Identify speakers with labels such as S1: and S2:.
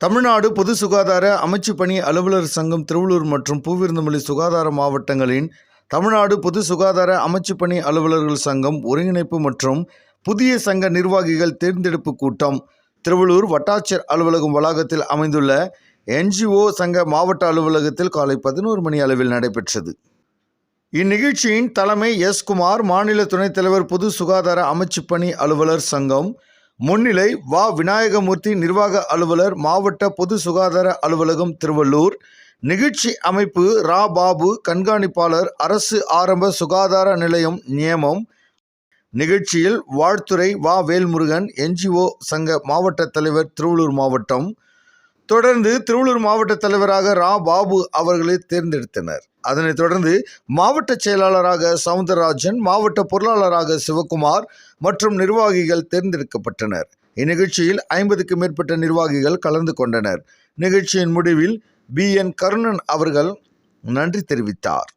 S1: தமிழ்நாடு பொது சுகாதார அமைச்சு பணி அலுவலர் சங்கம் திருவள்ளூர் மற்றும் பூவிருந்தமல்லி சுகாதார மாவட்டங்களின் தமிழ்நாடு பொது சுகாதார அமைச்சு பணி அலுவலர்கள் சங்கம் ஒருங்கிணைப்பு மற்றும் புதிய சங்க நிர்வாகிகள் தேர்ந்தெடுப்பு கூட்டம். திருவள்ளூர் வட்டாட்சியர் அலுவலகம் வளாகத்தில் அமைந்துள்ள என்ஜிஓ சங்க மாவட்ட அலுவலகத்தில் காலை பதினோரு மணி அளவில் நடைபெற்றது. இந்நிகழ்ச்சியின் தலைமை எஸ் குமார் மாநில துணைத் தலைவர் பொது சுகாதார அமைச்சு பணி அலுவலர் சங்கம் முன்னிலை வா. விநாயகமூர்த்தி நிர்வாக அலுவலர் மாவட்ட பொது சுகாதார அலுவலகம் திருவள்ளூர் நிகழ்ச்சி அமைப்பு ரா. பாபு கண்காணிப்பாளர் அரசு ஆரம்ப சுகாதார நிலையம் நியமம் நிகழ்ச்சியில் வாழ்த்துறை வா. வேல்முருகன் என்ஜிஓ சங்க மாவட்ட தலைவர் திருவள்ளூர் மாவட்டம் தொடர்ந்து திருவள்ளூர் மாவட்ட தலைவராக ரா பாபு அவர்களை தேர்ந்தெடுத்தனர். அதனைத் தொடர்ந்து மாவட்ட செயலாளராக சவுந்தரராஜன் மாவட்ட பொருளாளராக சிவகுமார் மற்றும் நிர்வாகிகள் தேர்ந்தெடுக்கப்பட்டனர். இந்நிகழ்ச்சியில் ஐம்பதுக்கு மேற்பட்ட நிர்வாகிகள் கலந்து கொண்டனர். நிகழ்ச்சியின் முடிவில் பி. என். கருணன் அவர்கள் நன்றி தெரிவித்தார்.